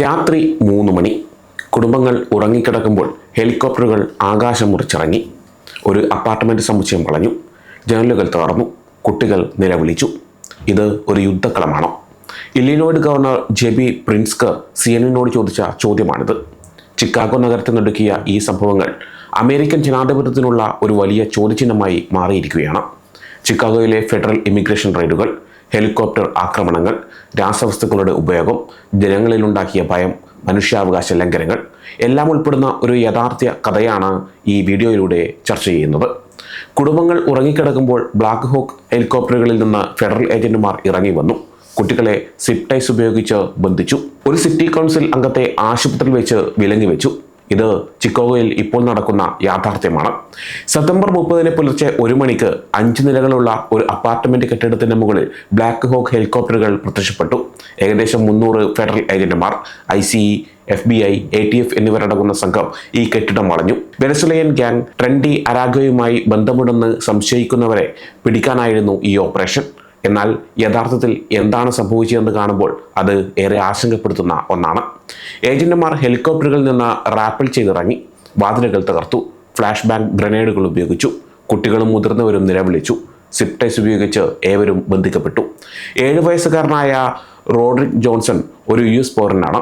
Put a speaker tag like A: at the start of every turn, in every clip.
A: രാത്രി മൂന്ന് മണി. കുടുംബങ്ങൾ ഉറങ്ങിക്കിടക്കുമ്പോൾ ഹെലികോപ്റ്ററുകൾ ആകാശം മുറിച്ചിറങ്ങി. ഒരു അപ്പാർട്ട്മെന്റ് സമുച്ചയം വളഞ്ഞു. ജനലുകൾ തകർന്നു. കുട്ടികൾ നിലവിളിച്ചു. ഇത് ഒരു യുദ്ധക്കളമാണോ? Illinois governor JB Pritzker C N എന്നോട് ചോദിച്ച ചോദ്യമാണിത്. ചിക്കാഗോ നഗരത്തിൽ നടുക്കിയ ഈ സംഭവങ്ങൾ അമേരിക്കൻ ജനാധിപത്യത്തിനുള്ള ഒരു വലിയ ചോദ്യചിഹ്നമായി മാറിയിരിക്കുകയാണ്. ചിക്കാഗോയിലെ ഫെഡറൽ ഇമിഗ്രേഷൻ റെയ്ഡുകൾ ഹെലികോപ്റ്റർ ആക്രമണങ്ങൾ രാസവസ്തുക്കളുടെ ഉപയോഗം ജനങ്ങളിലുണ്ടാക്കിയ ഭയം മനുഷ്യാവകാശ ലംഘനങ്ങൾ എല്ലാം ഉൾപ്പെടുന്ന ഒരു യഥാർത്ഥ കഥയാണ് ഈ വീഡിയോയിലൂടെ ചർച്ച ചെയ്യുന്നത്. കുടുംബങ്ങൾ ഉറങ്ങിക്കിടക്കുമ്പോൾ ബ്ലാക്ക് ഹോക്ക് ഹെലികോപ്റ്ററുകളിൽ നിന്ന് ഫെഡറൽ ഏജന്റുമാർ ഇറങ്ങി വന്നു. കുട്ടികളെ സിപ്റ്റൈസ് ഉപയോഗിച്ച് ബന്ധിച്ചു. ഒരു സിറ്റി കൗൺസിൽ അംഗത്തെ ആശുപത്രിയിൽ വെച്ച് വിലങ്ങി വെച്ചു ഇത് ചിക്കോഗോയിൽ ഇപ്പോൾ നടക്കുന്ന യാഥാർത്ഥ്യമാണ്. സെപ്റ്റംബർ മുപ്പതിന് പുലർച്ചെ ഒരു മണിക്ക് അഞ്ച് നിലകളുള്ള ഒരു അപ്പാർട്ട്മെന്റ് കെട്ടിടത്തിന്റെ മുകളിൽ ബ്ലാക്ക് ഹോക്ക് ഹെലികോപ്റ്ററുകൾ പ്രത്യക്ഷപ്പെട്ടു. ഏകദേശം മുന്നൂറ് ഫെഡറൽ ഏജന്റുമാർ I C F B I A T F എന്നിവരടങ്ങുന്ന സംഘം ഈ കെട്ടിടം വളഞ്ഞു വെനസുലയൻ ഗ്യാങ് ട്രെൻഡി അരാഗോയുമായി ബന്ധമുണ്ടെന്ന് സംശയിക്കുന്നവരെ പിടിക്കാനായിരുന്നു ഈ ഓപ്പറേഷൻ. എന്നാൽ യഥാർത്ഥത്തിൽ എന്താണ് സംഭവിച്ചതെന്ന് കാണുമ്പോൾ അത് ഏറെ ആശങ്കപ്പെടുത്തുന്ന ഒന്നാണ്. ഏജന്റുമാർ ഹെലികോപ്റ്ററുകളിൽ നിന്ന് റാപ്പിൾ ചെയ്തിറങ്ങി വാതിലുകൾ തകർത്തു ഫ്ലാഷ് ബാങ്ക് ഗ്രനേഡുകൾ ഉപയോഗിച്ചു കുട്ടികളും മുതിർന്നവരും നിലവിളിച്ചു സിപ്റ്റൈസ് ഉപയോഗിച്ച് ഏവരും ബന്ധിക്കപ്പെട്ടു. ഏഴ് വയസ്സുകാരനായ റോഡ്രിക് ജോൺസൺ ഒരു യു എസ് പൗരനാണ്.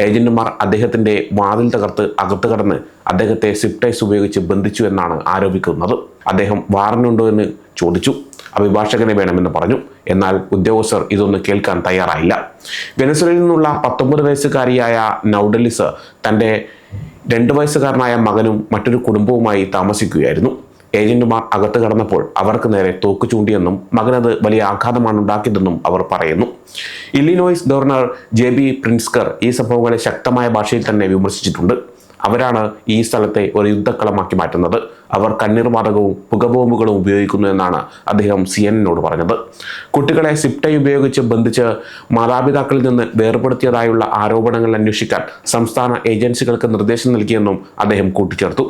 A: ഏജന്റുമാർ അദ്ദേഹത്തിന്റെ വാതിൽ തകർത്ത് അകത്ത് കടന്ന് അദ്ദേഹത്തെ സിപ്റ്റൈസ് ഉപയോഗിച്ച് ബന്ധിച്ചു എന്നാണ് ആരോപിക്കുന്നത്. അദ്ദേഹം വാറന്റുണ്ടോ എന്ന് ചോദിച്ചു. അഭിഭാഷകനെ വേണമെന്ന് പറഞ്ഞു. എന്നാൽ ഉദ്യോഗസ്ഥർ ഇതൊന്നും കേൾക്കാൻ തയ്യാറായില്ല. വെനസ്വലയിൽ നിന്നുള്ള പത്തൊമ്പത് വയസ്സുകാരിയായ നൗഡലിസ് തന്റെ രണ്ട് വയസ്സുകാരനായ മകനും മറ്റൊരു കുടുംബവുമായി താമസിക്കുകയായിരുന്നു. ഏജന്റുമാർ അകത്ത് കടന്നപ്പോൾ അവർക്ക് നേരെ തോക്ക് ചൂണ്ടിയെന്നും മകനത് വലിയ ആഘാതമാണ് ഉണ്ടാക്കിയതെന്നും അവർ പറയുന്നു. Illinois governor J B Pritzker ഈ സംഭവങ്ങളെ ശക്തമായ ഭാഷയിൽ തന്നെ വിമർശിച്ചിട്ടുണ്ട്. അവരാണ് ഈ സ്ഥലത്തെ ഒരു യുദ്ധക്കളമാക്കി മാറ്റുന്നത്. അവർ കണ്ണീർവാതകവും പുകബോംബുകളും ഉപയോഗിക്കുന്നു എന്നാണ് അദ്ദേഹം സി എന്നോട് പറഞ്ഞത്. കുട്ടികളെ സിപ്റ്റൈ ഉപയോഗിച്ച് ബന്ധിച്ച് മാതാപിതാക്കളിൽ നിന്ന് വേർപെടുത്തിയതായുള്ള ആരോപണങ്ങൾ അന്വേഷിക്കാൻ സംസ്ഥാന ഏജൻസികൾക്ക് നിർദ്ദേശം നൽകിയെന്നും അദ്ദേഹം കൂട്ടിച്ചേർത്തു.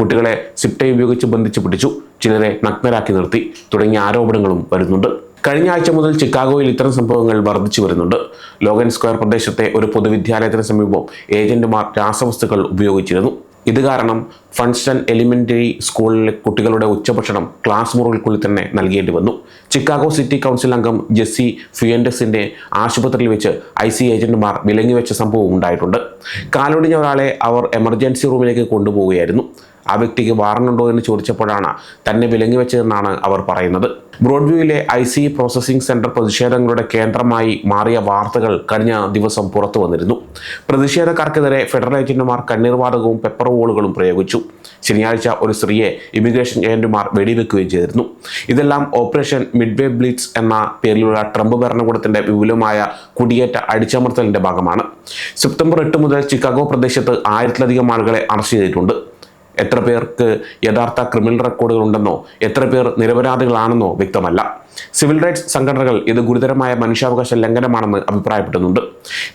A: കുട്ടികളെ സിപ്റ്റൈ ഉപയോഗിച്ച് ബന്ധിച്ച് പിടിച്ചു. ചിലരെ നഗ്നരാക്കി നിർത്തി. തുടങ്ങിയ ആരോപണങ്ങളും വരുന്നുണ്ട്. കഴിഞ്ഞ ആഴ്ച മുതൽ ചിക്കാഗോയിൽ ഇത്തരം സംഭവങ്ങൾ വർദ്ധിച്ചു വരുന്നുണ്ട്. ലോഗൻ സ്ക്വയർ പ്രദേശത്തെ ഒരു പൊതുവിദ്യാലയത്തിന് സമീപം ഏജന്റുമാർ രാസവസ്തുക്കൾ ഉപയോഗിച്ചിരുന്നു. ഇത് കാരണം ഫൺസ്റ്റൺ എലിമെന്ററി സ്കൂളിലെ കുട്ടികളുടെ ഉച്ചഭക്ഷണം ക്ലാസ് മുറികൾക്കുള്ളിൽ തന്നെ നൽകേണ്ടി വന്നു. ചിക്കാഗോ സിറ്റി കൗൺസിൽ അംഗം ജെസ്സി ഫിയൻഡസിന്റെ ആശുപത്രിയിൽ വെച്ച് ഐ സി ഏജന്റുമാർ വിലങ്ങി വെച്ച സംഭവം ഉണ്ടായിട്ടുണ്ട്. കാലൊടിഞ്ഞ ഒരാളെ അവർ എമർജൻസി റൂമിലേക്ക് കൊണ്ടുപോവുകയായിരുന്നു. ആ വ്യക്തിക്ക് വാറണ്ടുണ്ടോ എന്ന് ചോദിച്ചപ്പോഴാണ് തന്നെ വിലങ്ങി വെച്ചതെന്നാണ് അവർ പറയുന്നത്. ബ്രോഡ്വ്യൂയിലെ ഐ സി പ്രോസസ്സിംഗ് സെന്റർ പ്രതിഷേധങ്ങളുടെ കേന്ദ്രമായി മാറിയ വാർത്തകൾ കഴിഞ്ഞ ദിവസം പുറത്തു വന്നിരുന്നു. പ്രതിഷേധക്കാർക്കെതിരെ ഫെഡറൽ ഏജന്റുമാർ കണ്ണീർവാതകവും പെപ്പർ വോളുകളും പ്രയോഗിച്ചു. ശനിയാഴ്ച ഒരു സ്ത്രീയെ ഇമിഗ്രേഷൻ ഏജന്റുമാർ വെടിവെക്കുകയും ചെയ്തിരുന്നു. ഇതെല്ലാം ഓപ്പറേഷൻ മിഡ്വേ ബ്ലിറ്റ്സ് എന്ന പേരിലുള്ള ട്രംപ് ഭരണകൂടത്തിന്റെ വിപുലമായ കുടിയേറ്റ അടിച്ചമർത്തലിന്റെ ഭാഗമാണ്. സെപ്റ്റംബർ എട്ട് മുതൽ ചിക്കാഗോ പ്രദേശത്ത് ആയിരത്തിലധികം ആളുകളെ അറസ്റ്റ് ചെയ്തിട്ടുണ്ട്. എത്ര പേർക്ക് യഥാർത്ഥ ക്രിമിനൽ റെക്കോർഡുകൾ ഉണ്ടെന്നോ എത്ര പേർ നിരപരാധികളാണെന്നോ വ്യക്തമല്ല. സിവിൽ റൈറ്റ്സ് സംഘടനകൾ ഇത് ഗുരുതരമായ മനുഷ്യാവകാശ ലംഘനമാണെന്ന് അഭിപ്രായപ്പെടുന്നുണ്ട്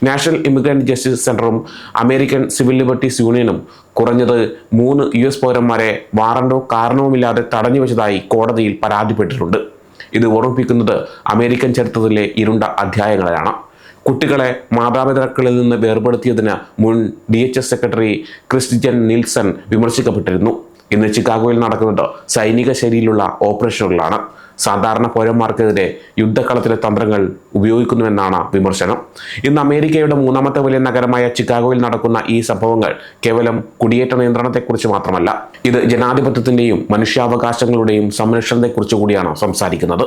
A: നാഷണൽ ഇമിഗ്രന്റ് ജസ്റ്റിസ് സെന്ററും അമേരിക്കൻ സിവിൽ ലിബർട്ടീസ് യൂണിയനും കുറഞ്ഞത് മൂന്ന് യു എസ് പൗരന്മാരെ വാറണ്ടോ കാരണവുമില്ലാതെ തടഞ്ഞു വെച്ചതായി കോടതിയിൽ പരാതിപ്പെട്ടിട്ടുണ്ട്. ഇത് ഓർമ്മിപ്പിക്കുന്നത് അമേരിക്കൻ ചരിത്രത്തിലെ ഇരുണ്ട അധ്യായങ്ങളിലാണ് കുട്ടികളെ മാതാപിതാക്കളിൽ നിന്ന് വേർപെടുത്തിയതിന് മുൻ D H S secretary Kristjen Nielsen വിമർശിക്കപ്പെട്ടിരുന്നു. ഇന്ന് ചിക്കാഗോയിൽ നടക്കുന്നത് സൈനിക ശൈലിയിലുള്ള ഓപ്പറേഷനുകളാണ്. സാധാരണ പൗരന്മാർക്കെതിരെ യുദ്ധക്കളത്തിലെ തന്ത്രങ്ങൾ ഉപയോഗിക്കുന്നുവെന്നാണ് വിമർശനം. ഇന്ന് അമേരിക്കയുടെ മൂന്നാമത്തെ വലിയ നഗരമായ ചിക്കാഗോയിൽ നടക്കുന്ന ഈ സംഭവങ്ങൾ കേവലം കുടിയേറ്റ നിയന്ത്രണത്തെക്കുറിച്ച് മാത്രമല്ല ഇത് ജനാധിപത്യത്തിന്റെയും മനുഷ്യാവകാശങ്ങളുടെയും സംരക്ഷണത്തെക്കുറിച്ച് കൂടിയാണ് സംസാരിക്കുന്നത്.